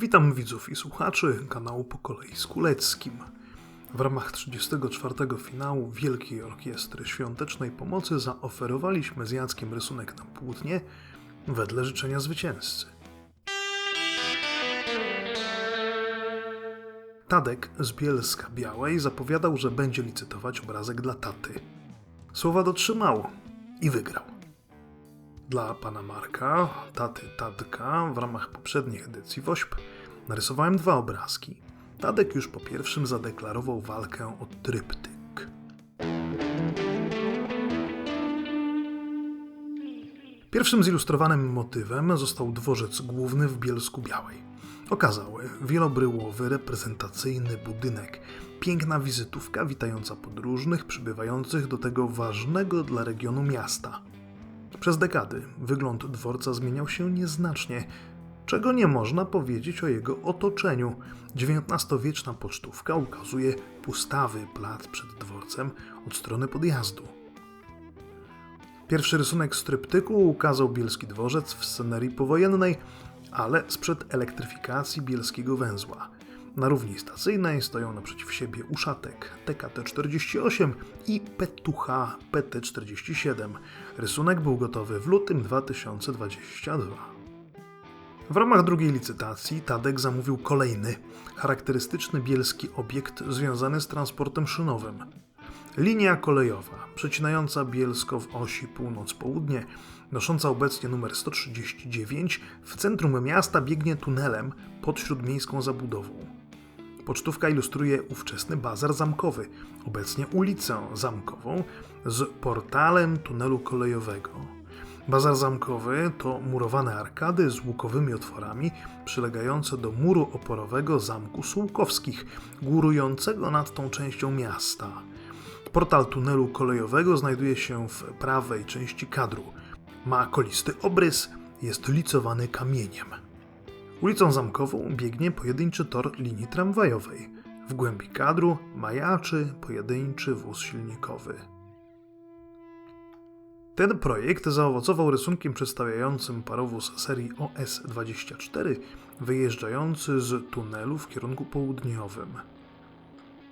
Witam widzów i słuchaczy kanału Po kolei z Kuleckim. W ramach 34. finału Wielkiej Orkiestry Świątecznej Pomocy zaoferowaliśmy z Jackiem rysunek na płótnie wedle życzenia zwycięzcy. Tadek z Bielska Białej zapowiadał, że będzie licytować obrazek dla taty. Słowa dotrzymał i wygrał. Dla pana Marka, taty Tadka, w ramach poprzednich edycji WOŚP narysowałem dwa obrazki. Tadek już po pierwszym zadeklarował walkę o tryptyk. Pierwszym zilustrowanym motywem został dworzec główny w Bielsku Białej. Okazały wielobryłowy, reprezentacyjny budynek, piękna wizytówka witająca podróżnych przybywających do tego ważnego dla regionu miasta. Przez dekady wygląd dworca zmieniał się nieznacznie, czego nie można powiedzieć o jego otoczeniu. XIX-wieczna pocztówka ukazuje pustawy plac przed dworcem od strony podjazdu. Pierwszy rysunek z tryptyku ukazał Bielski Dworzec w scenerii powojennej, ale sprzed elektryfikacji Bielskiego Węzła. Na równi stacyjnej stoją naprzeciw siebie uszatek TKT-48 i Petucha PT-47. Rysunek był gotowy w lutym 2022. W ramach drugiej licytacji Tadek zamówił kolejny, charakterystyczny bielski obiekt związany z transportem szynowym. Linia kolejowa, przecinająca Bielsko w osi północ-południe, nosząca obecnie numer 139, w centrum miasta biegnie tunelem pod śródmiejską zabudową. Pocztówka ilustruje ówczesny bazar zamkowy, obecnie ulicę Zamkową, z portalem tunelu kolejowego. Bazar zamkowy to murowane arkady z łukowymi otworami przylegające do muru oporowego Zamku Sułkowskich, górującego nad tą częścią miasta. Portal tunelu kolejowego znajduje się w prawej części kadru. Ma kolisty obrys, jest licowany kamieniem. Ulicą Zamkową biegnie pojedynczy tor linii tramwajowej. W głębi kadru majaczy pojedynczy wóz silnikowy. Ten projekt zaowocował rysunkiem przedstawiającym parowóz serii OS-24 wyjeżdżający z tunelu w kierunku południowym.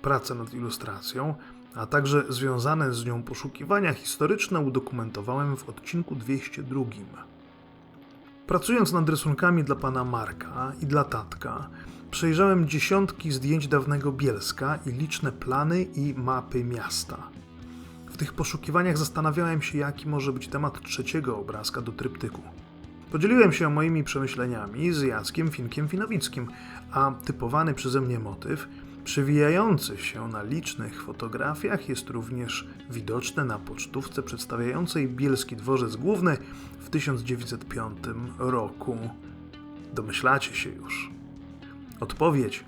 Prace nad ilustracją, a także związane z nią poszukiwania historyczne udokumentowałem w odcinku 202. Pracując nad rysunkami dla pana Marka i dla tatka, przejrzałem dziesiątki zdjęć dawnego Bielska i liczne plany i mapy miasta. W tych poszukiwaniach zastanawiałem się, jaki może być temat trzeciego obrazka do tryptyku. Podzieliłem się moimi przemyśleniami z Jackiem Finkiem Finowickim, a typowany przeze mnie motyw, przewijający się na licznych fotografiach, jest również widoczny na pocztówce przedstawiającej Bielski Dworzec Główny w 1905 roku. Domyślacie się już. Odpowiedź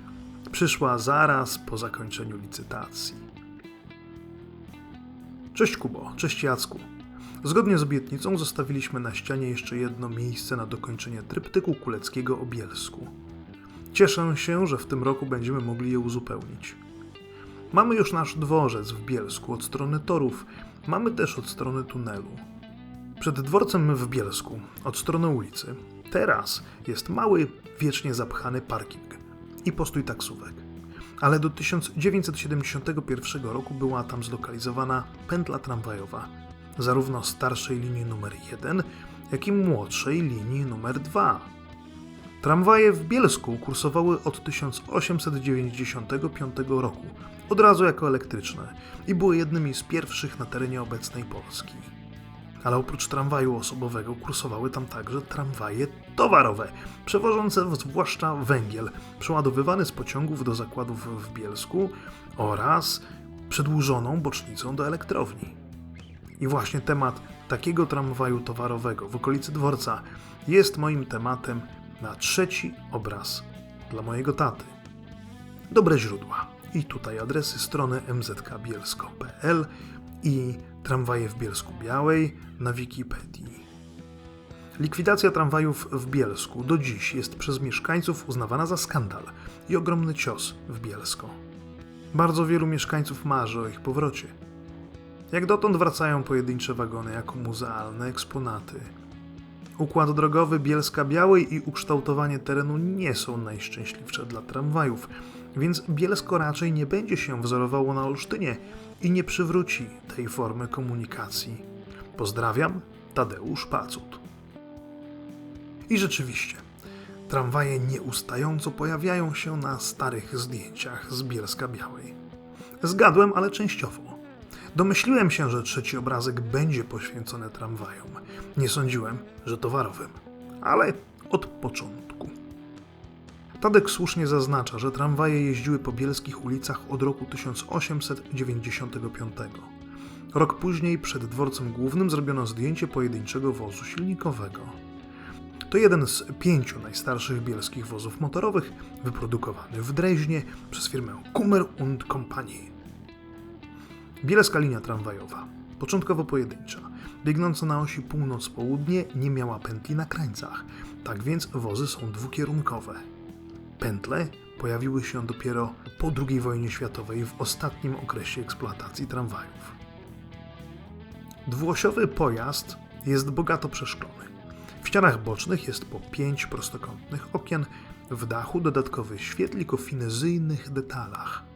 przyszła zaraz po zakończeniu licytacji. Cześć Kubo, cześć Jacku. Zgodnie z obietnicą zostawiliśmy na ścianie jeszcze jedno miejsce na dokończenie tryptyku kuleckiego o Bielsku. Cieszę się, że w tym roku będziemy mogli je uzupełnić. Mamy już nasz dworzec w Bielsku od strony torów, mamy też od strony tunelu. Przed dworcem w Bielsku, od strony ulicy, teraz jest mały, wiecznie zapchany parking i postój taksówek. Ale do 1971 roku była tam zlokalizowana pętla tramwajowa, zarówno starszej linii numer 1, jak i młodszej linii numer 2. Tramwaje w Bielsku kursowały od 1895 roku, od razu jako elektryczne i były jednymi z pierwszych na terenie obecnej Polski. Ale oprócz tramwaju osobowego kursowały tam także tramwaje towarowe, przewożące zwłaszcza węgiel, przeładowywany z pociągów do zakładów w Bielsku oraz przedłużoną bocznicą do elektrowni. I właśnie temat takiego tramwaju towarowego w okolicy dworca jest moim tematem na trzeci obraz dla mojego taty. Dobre źródła. I tutaj adresy strony mzkbielsko.pl i tramwaje w Bielsku Białej na Wikipedii. Likwidacja tramwajów w Bielsku do dziś jest przez mieszkańców uznawana za skandal i ogromny cios w Bielsko. Bardzo wielu mieszkańców marzy o ich powrocie. Jak dotąd wracają pojedyncze wagony jako muzealne eksponaty. Układ drogowy Bielska Białej i ukształtowanie terenu nie są najszczęśliwsze dla tramwajów, więc Bielsko raczej nie będzie się wzorowało na Olsztynie i nie przywróci tej formy komunikacji. Pozdrawiam, Tadeusz Pacut. I rzeczywiście, tramwaje nieustająco pojawiają się na starych zdjęciach z Bielska Białej. Zgadłem, ale częściowo. Domyśliłem się, że trzeci obrazek będzie poświęcony tramwajom. Nie sądziłem, że towarowym, ale od początku. Tadek słusznie zaznacza, że tramwaje jeździły po bielskich ulicach od roku 1895. Rok później przed dworcem głównym zrobiono zdjęcie pojedynczego wozu silnikowego. To jeden z pięciu najstarszych bielskich wozów motorowych, wyprodukowany w Dreźnie przez firmę Kummer und Company. Bielska linia tramwajowa, początkowo pojedyncza, biegnąca na osi północ-południe, nie miała pętli na krańcach, tak więc wozy są dwukierunkowe. Pętle pojawiły się dopiero po II wojnie światowej w ostatnim okresie eksploatacji tramwajów. Dwuosiowy pojazd jest bogato przeszklony. W ścianach bocznych jest po pięć prostokątnych okien, w dachu dodatkowy świetlik o finezyjnych detalach.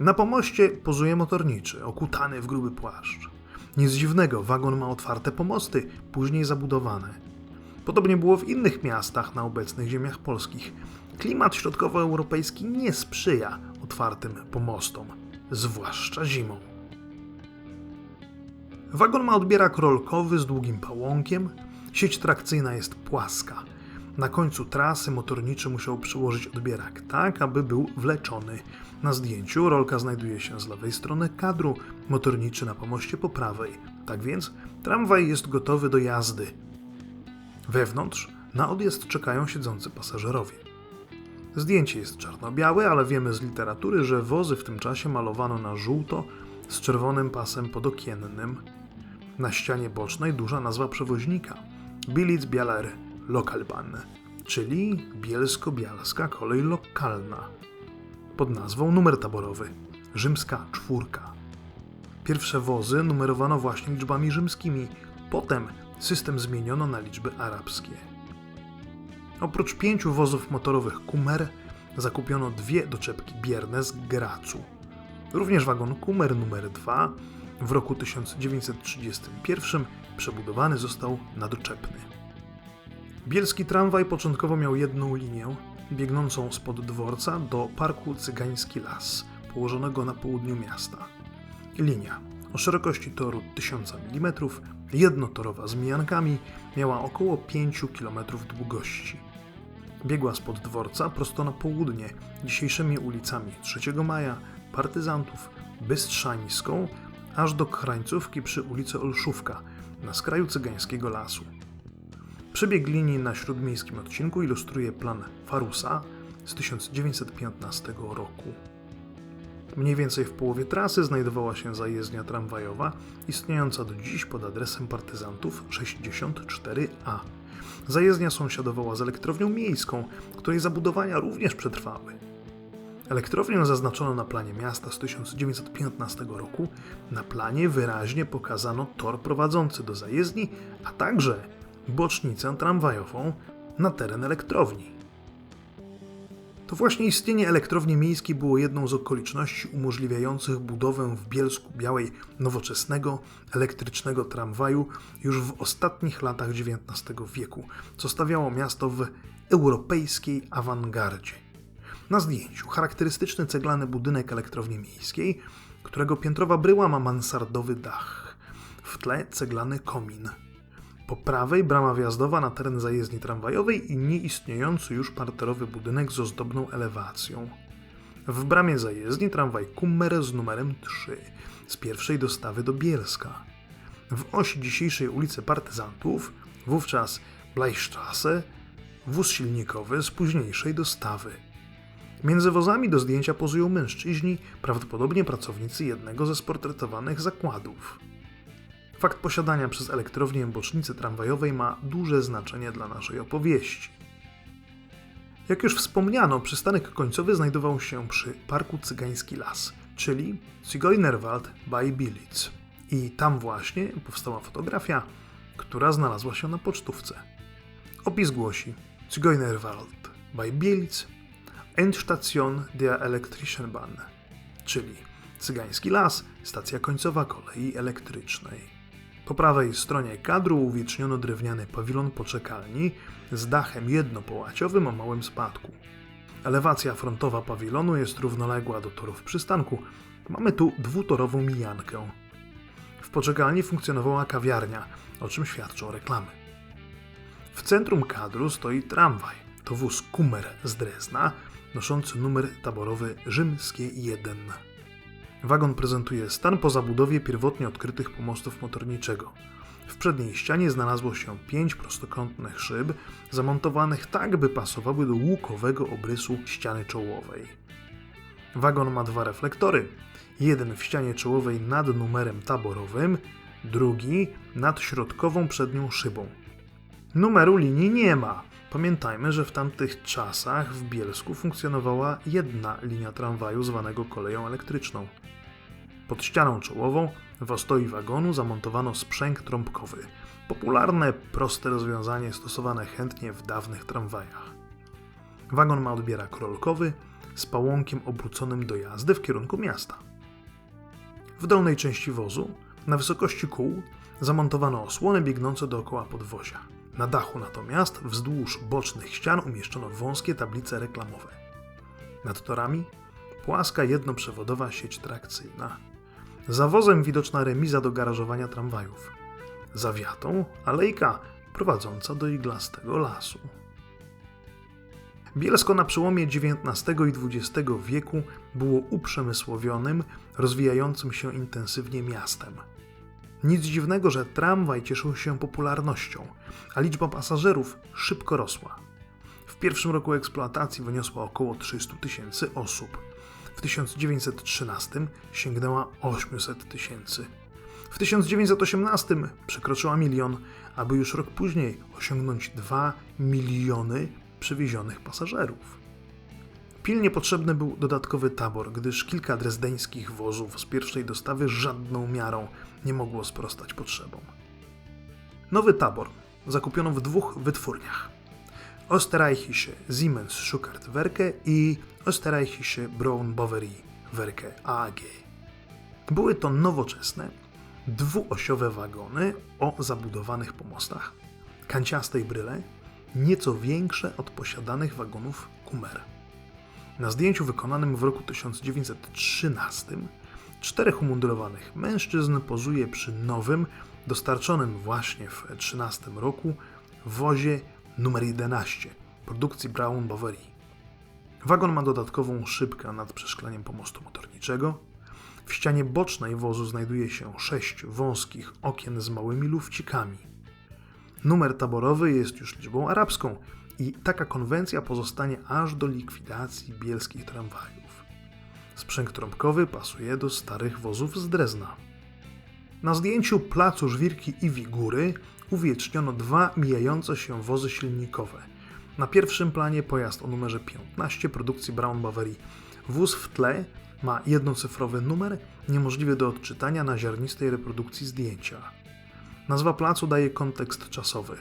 Na pomoście pozuje motorniczy, okutany w gruby płaszcz. Nic dziwnego, wagon ma otwarte pomosty, później zabudowane. Podobnie było w innych miastach na obecnych ziemiach polskich. Klimat środkowoeuropejski nie sprzyja otwartym pomostom, zwłaszcza zimą. Wagon ma odbierak rolkowy z długim pałąkiem, sieć trakcyjna jest płaska. Na końcu trasy motorniczy musiał przyłożyć odbierak tak, aby był wleczony. Na zdjęciu rolka znajduje się z lewej strony kadru, motorniczy na pomoście po prawej. Tak więc tramwaj jest gotowy do jazdy. Wewnątrz na odjazd czekają siedzący pasażerowie. Zdjęcie jest czarno-białe, ale wiemy z literatury, że wozy w tym czasie malowano na żółto z czerwonym pasem podokiennym. Na ścianie bocznej duża nazwa przewoźnika Bilic Bialer Lokalbahn, czyli bielsko-bialska kolej lokalna. Pod nazwą numer taborowy Rzymska czwórka. Pierwsze wozy numerowano właśnie liczbami rzymskimi, potem system zmieniono na liczby arabskie. Oprócz pięciu wozów motorowych Kumer zakupiono dwie doczepki bierne z Gracu. Również wagon Kumer nr 2 w roku 1931 przebudowany został na doczepny. Bielski tramwaj początkowo miał jedną linię, biegnącą spod dworca do parku Cygański Las, położonego na południu miasta. Linia o szerokości toru 1000 mm, jednotorowa z mijankami, miała około 5 km długości. Biegła spod dworca prosto na południe, dzisiejszymi ulicami 3 Maja, Partyzantów, Bystrzańską, aż do krańcówki przy ulicy Olszówka, na skraju cygańskiego lasu. Przebieg linii na śródmiejskim odcinku ilustruje plan Farusa z 1915 roku. Mniej więcej w połowie trasy znajdowała się zajezdnia tramwajowa, istniejąca do dziś pod adresem Partyzantów 64A. Zajezdnia sąsiadowała z elektrownią miejską, której zabudowania również przetrwały. Elektrownię zaznaczono na planie miasta z 1915 roku. Na planie wyraźnie pokazano tor prowadzący do zajezdni, a także bocznicę tramwajową na teren elektrowni. To właśnie istnienie elektrowni miejskiej było jedną z okoliczności umożliwiających budowę w Bielsku Białej nowoczesnego elektrycznego tramwaju już w ostatnich latach XIX wieku, co stawiało miasto w europejskiej awangardzie. Na zdjęciu charakterystyczny ceglany budynek elektrowni miejskiej, którego piętrowa bryła ma mansardowy dach. W tle ceglany komin. Po prawej brama wjazdowa na teren zajezdni tramwajowej i nieistniejący już parterowy budynek z ozdobną elewacją. W bramie zajezdni tramwaj Kummer z numerem 3 z pierwszej dostawy do Bielska. W osi dzisiejszej ulicy Partyzantów, wówczas Bleistrasse, wóz silnikowy z późniejszej dostawy. Między wozami do zdjęcia pozują mężczyźni, prawdopodobnie pracownicy jednego ze sportretowanych zakładów. Fakt posiadania przez elektrownię bocznicy tramwajowej ma duże znaczenie dla naszej opowieści. Jak już wspomniano, przystanek końcowy znajdował się przy Parku Cygański Las, czyli Zigeunerwald bei Bilitz. I tam właśnie powstała fotografia, która znalazła się na pocztówce. Opis głosi Zigeunerwald bei Bielitz, Endstation der Elektrichenbahn, czyli Cygański Las, stacja końcowa kolei elektrycznej. Po prawej stronie kadru uwieczniono drewniany pawilon poczekalni z dachem jednopołaciowym o małym spadku. Elewacja frontowa pawilonu jest równoległa do torów przystanku. Mamy tu dwutorową mijankę. W poczekalni funkcjonowała kawiarnia, o czym świadczą reklamy. W centrum kadru stoi tramwaj. To wóz Kummer z Drezna, noszący numer taborowy Rzymskie 1. Wagon prezentuje stan po zabudowie pierwotnie odkrytych pomostów motorniczego. W przedniej ścianie znalazło się pięć prostokątnych szyb, zamontowanych tak, by pasowały do łukowego obrysu ściany czołowej. Wagon ma dwa reflektory. Jeden w ścianie czołowej nad numerem taborowym, drugi nad środkową przednią szybą. Numeru linii nie ma. Pamiętajmy, że w tamtych czasach w Bielsku funkcjonowała jedna linia tramwaju zwanego koleją elektryczną. Pod ścianą czołową w ostoi wagonu zamontowano sprzęg trąbkowy. Popularne, proste rozwiązanie stosowane chętnie w dawnych tramwajach. Wagon ma odbierak rolkowy z pałąkiem obróconym do jazdy w kierunku miasta. W dolnej części wozu, na wysokości kół, zamontowano osłony biegnące dookoła podwozia. Na dachu natomiast wzdłuż bocznych ścian umieszczono wąskie tablice reklamowe. Nad torami płaska jednoprzewodowa sieć trakcyjna. Za wozem widoczna remiza do garażowania tramwajów. Za wiatą alejka prowadząca do iglastego lasu. Bielsko na przełomie XIX i XX wieku było uprzemysłowionym, rozwijającym się intensywnie miastem. Nic dziwnego, że tramwaj cieszył się popularnością, a liczba pasażerów szybko rosła. W pierwszym roku eksploatacji wyniosła około 300 tysięcy osób. W 1913 sięgnęła 800 tysięcy. W 1918 przekroczyła milion, aby już rok później osiągnąć 2 miliony przywiezionych pasażerów. Pilnie potrzebny był dodatkowy tabor, gdyż kilka drezdeńskich wozów z pierwszej dostawy żadną miarą nie mogło sprostać potrzebom. Nowy tabor zakupiono w dwóch wytwórniach. Österreichische Siemens Schuckert Werke i Österreichische Braun Boveri Werke AG. Były to nowoczesne, dwuosiowe wagony o zabudowanych pomostach, kanciastej bryle, nieco większe od posiadanych wagonów Kummer. Na zdjęciu wykonanym w roku 1913 czterech umundurowanych mężczyzn pozuje przy nowym, dostarczonym właśnie w 13 roku wozie numer 11 produkcji Brown Boveri. Wagon ma dodatkową szybkę nad przeszkleniem pomostu motorniczego. W ścianie bocznej wozu znajduje się sześć wąskich okien z małymi lufcikami. Numer taborowy jest już liczbą arabską i taka konwencja pozostanie aż do likwidacji bielskich tramwajów. Sprzęg trąbkowy pasuje do starych wozów z Drezna. Na zdjęciu placu Żwirki i Wigury uwieczniono dwa mijające się wozy silnikowe. Na pierwszym planie pojazd o numerze 15 produkcji Brown Boveri. Wóz w tle ma jednocyfrowy numer, niemożliwy do odczytania na ziarnistej reprodukcji zdjęcia. Nazwa placu daje kontekst czasowy.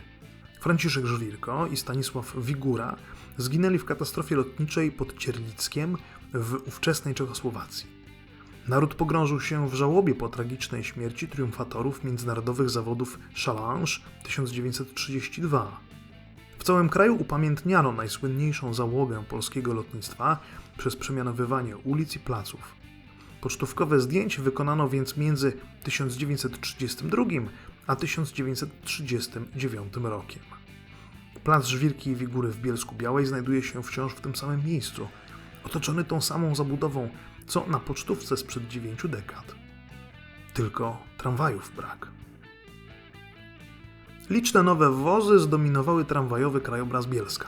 Franciszek Żwirko i Stanisław Wigura zginęli w katastrofie lotniczej pod Cierlickiem w ówczesnej Czechosłowacji. Naród pogrążył się w żałobie po tragicznej śmierci triumfatorów międzynarodowych zawodów Challenge 1932. W całym kraju upamiętniano najsłynniejszą załogę polskiego lotnictwa przez przemianowywanie ulic i placów. Pocztówkowe zdjęcie wykonano więc między 1932 a 1939 rokiem. Plac Żwirki i Wigury w Bielsku Białej znajduje się wciąż w tym samym miejscu, otoczony tą samą zabudową, co na pocztówce sprzed dziewięciu dekad. Tylko tramwajów brak. Liczne nowe wozy zdominowały tramwajowy krajobraz Bielska.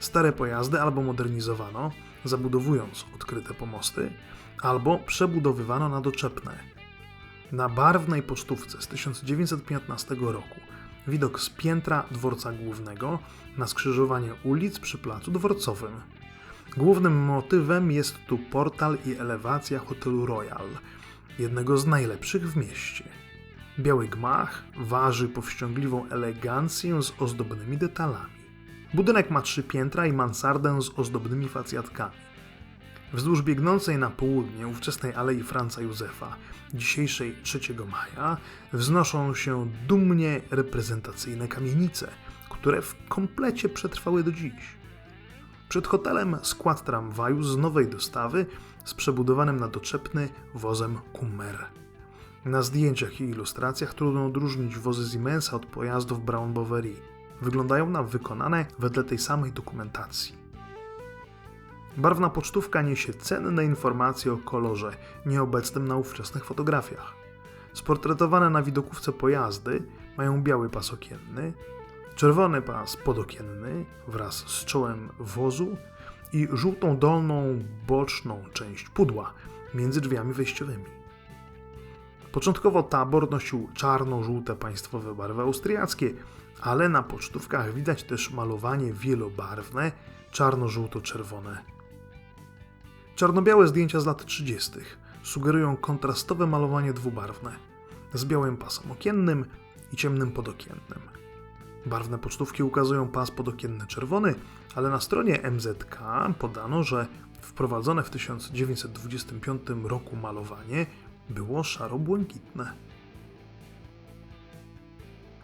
Stare pojazdy albo modernizowano, zabudowując odkryte pomosty, albo przebudowywano na doczepne. Na barwnej pocztówce z 1915 roku widok z piętra dworca głównego na skrzyżowanie ulic przy placu dworcowym. Głównym motywem jest tu portal i elewacja hotelu Royal, jednego z najlepszych w mieście. Biały gmach waży powściągliwą elegancję z ozdobnymi detalami. Budynek ma trzy piętra i mansardę z ozdobnymi facjatkami. Wzdłuż biegnącej na południe ówczesnej Alei Franca Józefa, dzisiejszej 3 maja, wznoszą się dumnie reprezentacyjne kamienice, które w komplecie przetrwały do dziś. Przed hotelem skład tramwaju z nowej dostawy z przebudowanym na doczepny wozem Kummer. Na zdjęciach i ilustracjach trudno odróżnić wozy Siemensa od pojazdów Brown Boveri. Wyglądają na wykonane wedle tej samej dokumentacji. Barwna pocztówka niesie cenne informacje o kolorze, nieobecnym na ówczesnych fotografiach. Sportretowane na widokówce pojazdy mają biały pas okienny, czerwony pas podokienny wraz z czołem wozu i żółtą dolną, boczną część pudła między drzwiami wejściowymi. Początkowo tabor nosił czarno-żółte państwowe barwy austriackie, ale na pocztówkach widać też malowanie wielobarwne, czarno-żółto-czerwone. Czarno-białe zdjęcia z lat 30. sugerują kontrastowe malowanie dwubarwne, z białym pasem okiennym i ciemnym podokiennym. Barwne pocztówki ukazują pas podokienny czerwony, ale na stronie MZK podano, że wprowadzone w 1925 roku malowanie było szaro-błękitne.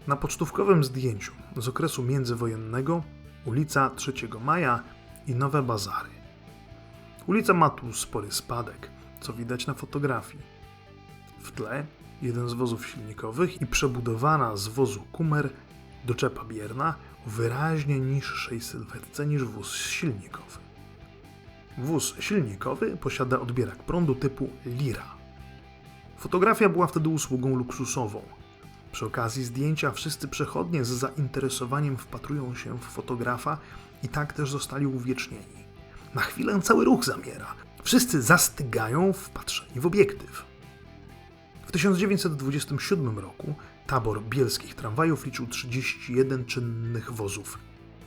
Na pocztówkowym zdjęciu z okresu międzywojennego ulica 3 Maja i Nowe Bazary. Ulica ma tu spory spadek, co widać na fotografii. W tle jeden z wozów silnikowych i przebudowana z wozu Kumer doczepa bierna o wyraźnie niższej sylwetce niż wóz silnikowy. Wóz silnikowy posiada odbierak prądu typu Lira. Fotografia była wtedy usługą luksusową. Przy okazji zdjęcia wszyscy przechodnie z zainteresowaniem wpatrują się w fotografa i tak też zostali uwiecznieni. Na chwilę cały ruch zamiera. Wszyscy zastygają wpatrzeni w obiektyw. W 1927 roku tabor bielskich tramwajów liczył 31 czynnych wozów,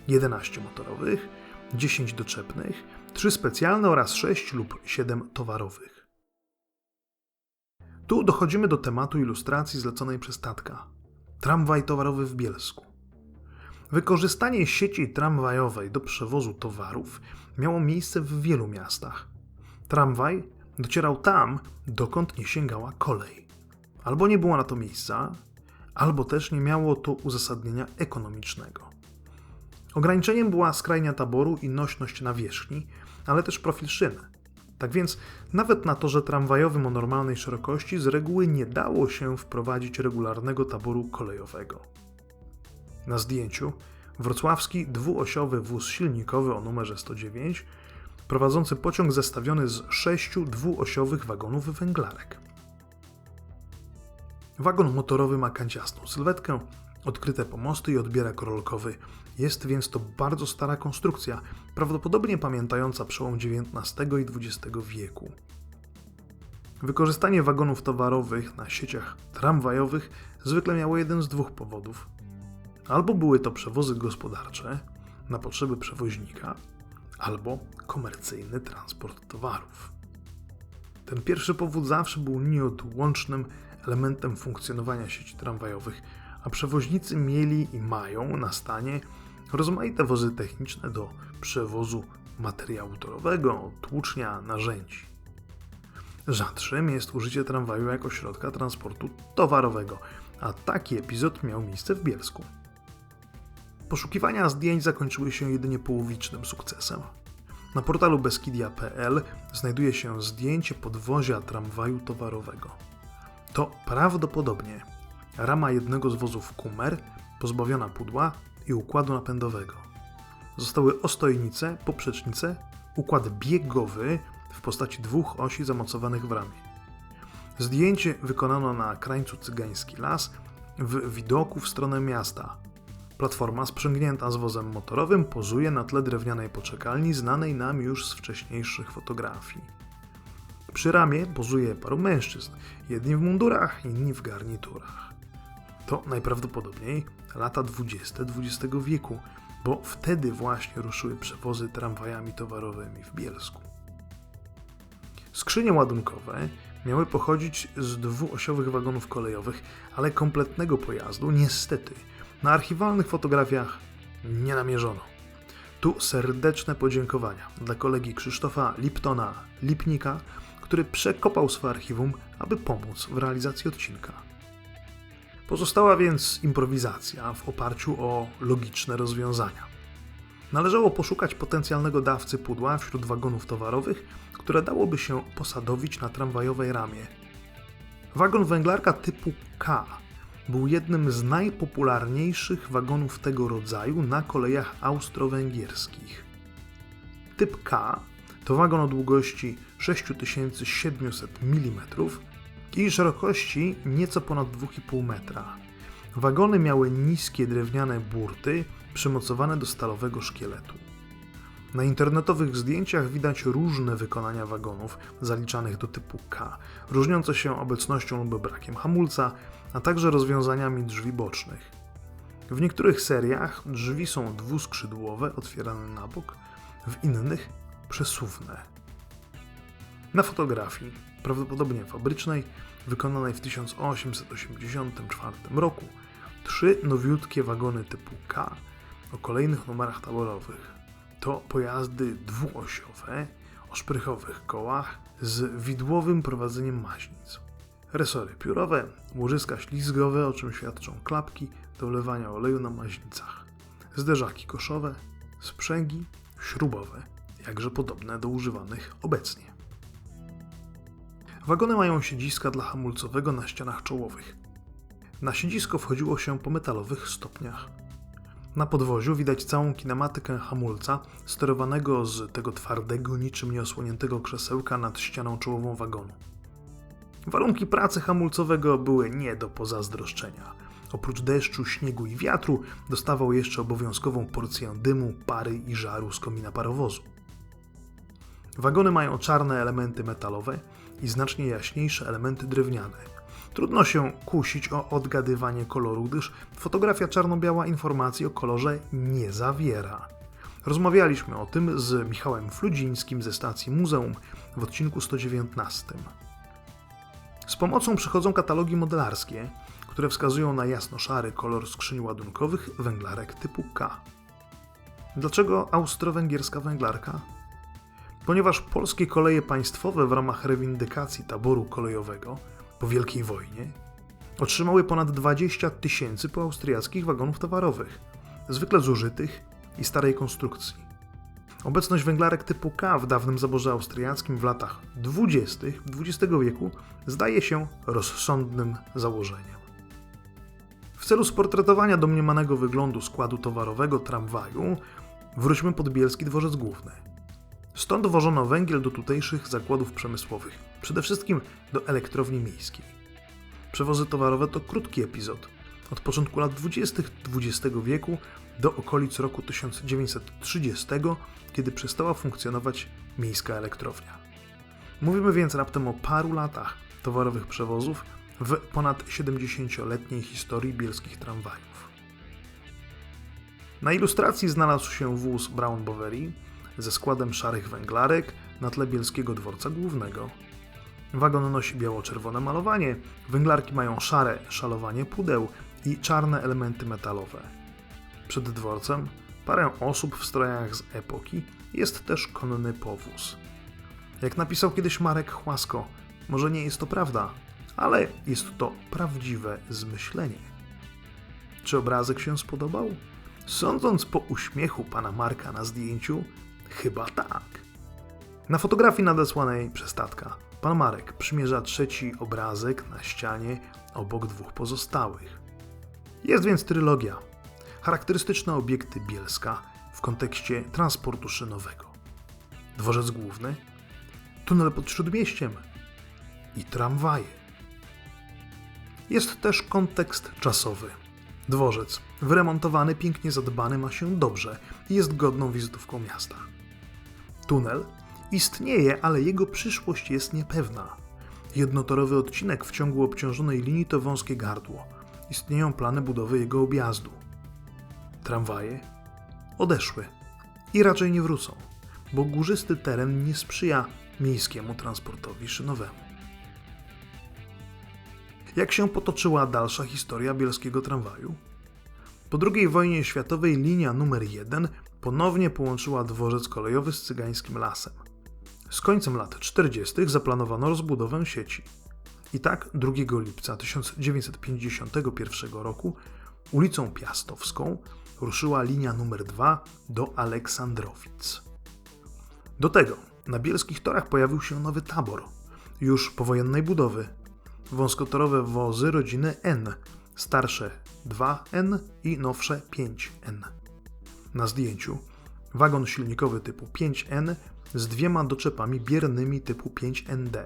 11 motorowych, 10 doczepnych, 3 specjalne oraz 6 lub 7 towarowych. Tu dochodzimy do tematu ilustracji zleconej przez Tatka. Tramwaj towarowy w Bielsku. Wykorzystanie sieci tramwajowej do przewozu towarów miało miejsce w wielu miastach. Tramwaj docierał tam, dokąd nie sięgała kolej. Albo nie było na to miejsca, albo też nie miało to uzasadnienia ekonomicznego. Ograniczeniem była skrajnia taboru i nośność nawierzchni, ale też profil szyny. Tak więc nawet na torze tramwajowym o normalnej szerokości z reguły nie dało się wprowadzić regularnego taboru kolejowego. Na zdjęciu wrocławski dwuosiowy wóz silnikowy o numerze 109, prowadzący pociąg zestawiony z sześciu dwuosiowych wagonów węglarek. Wagon motorowy ma kanciastą sylwetkę, odkryte pomosty i odbierak rolkowy. Jest więc to bardzo stara konstrukcja, prawdopodobnie pamiętająca przełom XIX i XX wieku. Wykorzystanie wagonów towarowych na sieciach tramwajowych zwykle miało jeden z dwóch powodów. Albo były to przewozy gospodarcze na potrzeby przewoźnika, albo komercyjny transport towarów. Ten pierwszy powód zawsze był nieodłącznym elementem funkcjonowania sieci tramwajowych, a przewoźnicy mieli i mają na stanie rozmaite wozy techniczne do przewozu materiału torowego, tłucznia, narzędzi. Rzadszym jest użycie tramwaju jako środka transportu towarowego, a taki epizod miał miejsce w Bielsku. Poszukiwania zdjęć zakończyły się jedynie połowicznym sukcesem. Na portalu beskidia.pl znajduje się zdjęcie podwozia tramwaju towarowego. To prawdopodobnie rama jednego z wozów Kumer, pozbawiona pudła i układu napędowego. Zostały ostojnice, poprzecznice, układ biegowy w postaci dwóch osi zamocowanych w ramie. Zdjęcie wykonano na krańcu Cygański Las w widoku w stronę miasta. Platforma sprzęgnięta z wozem motorowym pozuje na tle drewnianej poczekalni znanej nam już z wcześniejszych fotografii. Przy ramie pozuje paru mężczyzn, jedni w mundurach, inni w garniturach. To najprawdopodobniej lata 20. XX wieku, bo wtedy właśnie ruszyły przewozy tramwajami towarowymi w Bielsku. Skrzynie ładunkowe miały pochodzić z dwuosiowych wagonów kolejowych, ale kompletnego pojazdu niestety na archiwalnych fotografiach nie namierzono. Tu serdeczne podziękowania dla kolegi Krzysztofa Liptona Lipnika, który przekopał swoje archiwum, aby pomóc w realizacji odcinka. Pozostała więc improwizacja w oparciu o logiczne rozwiązania. Należało poszukać potencjalnego dawcy pudła wśród wagonów towarowych, które dałoby się posadowić na tramwajowej ramie. Wagon węglarka typu K był jednym z najpopularniejszych wagonów tego rodzaju na kolejach austro-węgierskich. Typ K to wagon o długości 6700 mm i szerokości nieco ponad 2,5 metra. Wagony miały niskie drewniane burty przymocowane do stalowego szkieletu. Na internetowych zdjęciach widać różne wykonania wagonów zaliczanych do typu K, różniące się obecnością lub brakiem hamulca, a także rozwiązaniami drzwi bocznych. W niektórych seriach drzwi są dwuskrzydłowe, otwierane na bok, w innych przesuwne. Na fotografii, prawdopodobnie fabrycznej, wykonanej w 1884 roku, trzy nowiutkie wagony typu K o kolejnych numerach taborowych. To pojazdy dwuosiowe o szprychowych kołach z widłowym prowadzeniem maśnic. Resory piórowe, łożyska ślizgowe, o czym świadczą klapki do wlewania oleju na maźnicach. Zderzaki koszowe, sprzęgi śrubowe, jakże podobne do używanych obecnie. Wagony mają siedziska dla hamulcowego na ścianach czołowych. Na siedzisko wchodziło się po metalowych stopniach. Na podwoziu widać całą kinematykę hamulca, sterowanego z tego twardego, niczym nieosłoniętego krzesełka nad ścianą czołową wagonu. Warunki pracy hamulcowego były nie do pozazdroszczenia. Oprócz deszczu, śniegu i wiatru dostawał jeszcze obowiązkową porcję dymu, pary i żaru z komina parowozu. Wagony mają czarne elementy metalowe i znacznie jaśniejsze elementy drewniane. Trudno się kusić o odgadywanie koloru, gdyż fotografia czarno-biała informacji o kolorze nie zawiera. Rozmawialiśmy o tym z Michałem Fludzińskim ze stacji Muzeum w odcinku 119. Z pomocą przychodzą katalogi modelarskie, które wskazują na jasno-szary kolor skrzyni ładunkowych węglarek typu K. Dlaczego austro-węgierska węglarka? Ponieważ polskie koleje państwowe w ramach rewindykacji taboru kolejowego po Wielkiej Wojnie otrzymały ponad 20 tysięcy poaustriackich wagonów towarowych, zwykle zużytych i starej konstrukcji. Obecność węglarek typu K w dawnym zaborze austriackim w latach 20. XX wieku zdaje się rozsądnym założeniem. W celu sportretowania domniemanego wyglądu składu towarowego tramwaju wróćmy pod Bielski Dworzec Główny. Stąd wożono węgiel do tutejszych zakładów przemysłowych, przede wszystkim do elektrowni miejskiej. Przewozy towarowe to krótki epizod. Od początku lat 20. XX wieku do okolic roku 1930, kiedy przestała funkcjonować miejska elektrownia. Mówimy więc raptem o paru latach towarowych przewozów w ponad 70-letniej historii bielskich tramwajów. Na ilustracji znalazł się wóz Brown Boveri ze składem szarych węglarek na tle bielskiego dworca głównego. Wagon nosi biało-czerwone malowanie, węglarki mają szare szalowanie pudeł i czarne elementy metalowe. Przed dworcem parę osób w strojach z epoki jest też konny powóz. Jak napisał kiedyś Marek Chłasko, może nie jest to prawda, ale jest to prawdziwe zmyślenie. Czy obrazek się spodobał? Sądząc po uśmiechu pana Marka na zdjęciu, chyba tak. Na fotografii nadesłanej przez tatka, pan Marek przymierza trzeci obrazek na ścianie obok dwóch pozostałych. Jest więc trylogia. Charakterystyczne obiekty Bielska w kontekście transportu szynowego. Dworzec główny, tunel pod Śródmieściem i tramwaje. Jest też kontekst czasowy. Dworzec, wyremontowany, pięknie zadbany, ma się dobrze i jest godną wizytówką miasta. Tunel istnieje, ale jego przyszłość jest niepewna. Jednotorowy odcinek w ciągu obciążonej linii to wąskie gardło. Istnieją plany budowy jego objazdu. Tramwaje odeszły i raczej nie wrócą, bo górzysty teren nie sprzyja miejskiemu transportowi szynowemu. Jak się potoczyła dalsza historia bielskiego tramwaju? Po II wojnie światowej linia numer 1 ponownie połączyła dworzec kolejowy z cygańskim lasem. Z końcem lat 40. zaplanowano rozbudowę sieci. I tak 2 lipca 1951 roku ulicą Piastowską ruszyła linia numer 2 do Aleksandrowic. Do tego na bielskich torach pojawił się nowy tabor, już powojennej budowy. Wąskotorowe wozy rodziny N, starsze 2N i nowsze 5N. Na zdjęciu wagon silnikowy typu 5N z dwiema doczepami biernymi typu 5ND.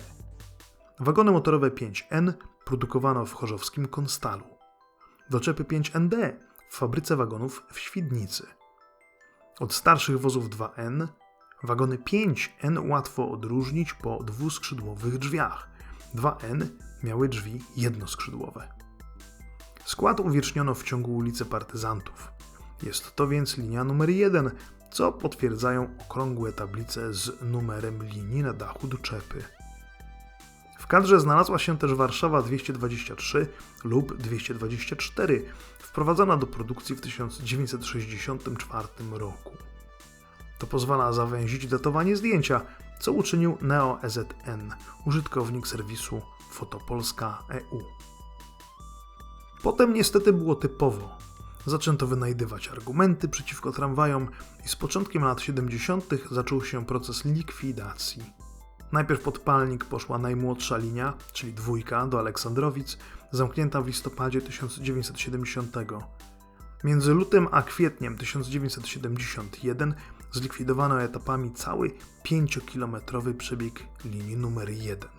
Wagony motorowe 5N produkowano w chorzowskim Konstalu. Doczepy 5ND w fabryce wagonów w Świdnicy. Od starszych wozów 2N wagony 5N łatwo odróżnić po dwuskrzydłowych drzwiach. 2N miały drzwi jednoskrzydłowe. Skład uwieczniono w ciągu ulicy Partyzantów. Jest to więc linia numer 1, co potwierdzają okrągłe tablice z numerem linii na dachu doczepy. W kadrze znalazła się też Warszawa 223 lub 224, wprowadzona do produkcji w 1964 roku. To pozwala zawęzić datowanie zdjęcia, co uczynił Neo EZN, użytkownik serwisu Fotopolska EU. Potem niestety było typowo. Zaczęto wynajdywać argumenty przeciwko tramwajom i z początkiem lat 70. zaczął się proces likwidacji. Najpierw pod palnik poszła najmłodsza linia, czyli dwójka do Aleksandrowic, zamknięta w listopadzie 1970. Między lutym a kwietniem 1971 zlikwidowano etapami cały 5-kilometrowy przebieg linii numer 1.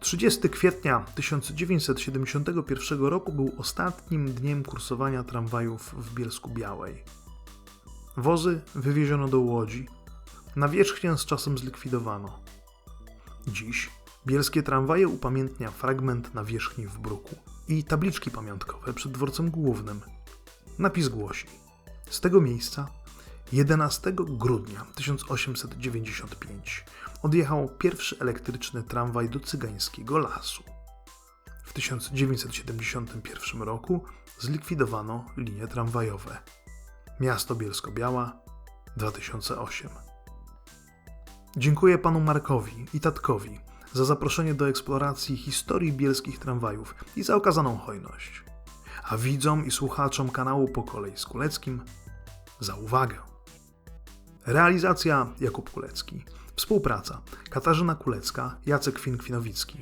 30 kwietnia 1971 roku był ostatnim dniem kursowania tramwajów w Bielsku Białej. Wozy wywieziono do Łodzi. Nawierzchnię z czasem zlikwidowano. Dziś bielskie tramwaje upamiętnia fragment nawierzchni w bruku i tabliczki pamiątkowe przed dworcem głównym. Napis głosi: Z tego miejsca 11 grudnia 1895 odjechał pierwszy elektryczny tramwaj do Cygańskiego Lasu. W 1971 roku zlikwidowano linie tramwajowe. Miasto Bielsko-Biała 2008. Dziękuję panu Markowi i tatkowi za zaproszenie do eksploracji historii bielskich tramwajów i za okazaną hojność. A widzom i słuchaczom kanału Po kolei z Kuleckim za uwagę. Realizacja Jakub Kulecki. Współpraca Katarzyna Kulecka, Jacek Finkwinowicki.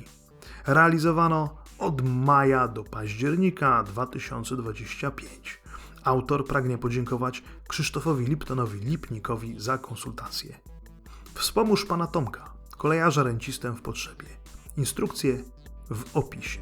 Realizowano od maja do października 2025. Autor pragnie podziękować Krzysztofowi Liptonowi Lipnikowi za konsultacje. Wspomóż pana Tomka, kolejarza rencistę w potrzebie. Instrukcje w opisie.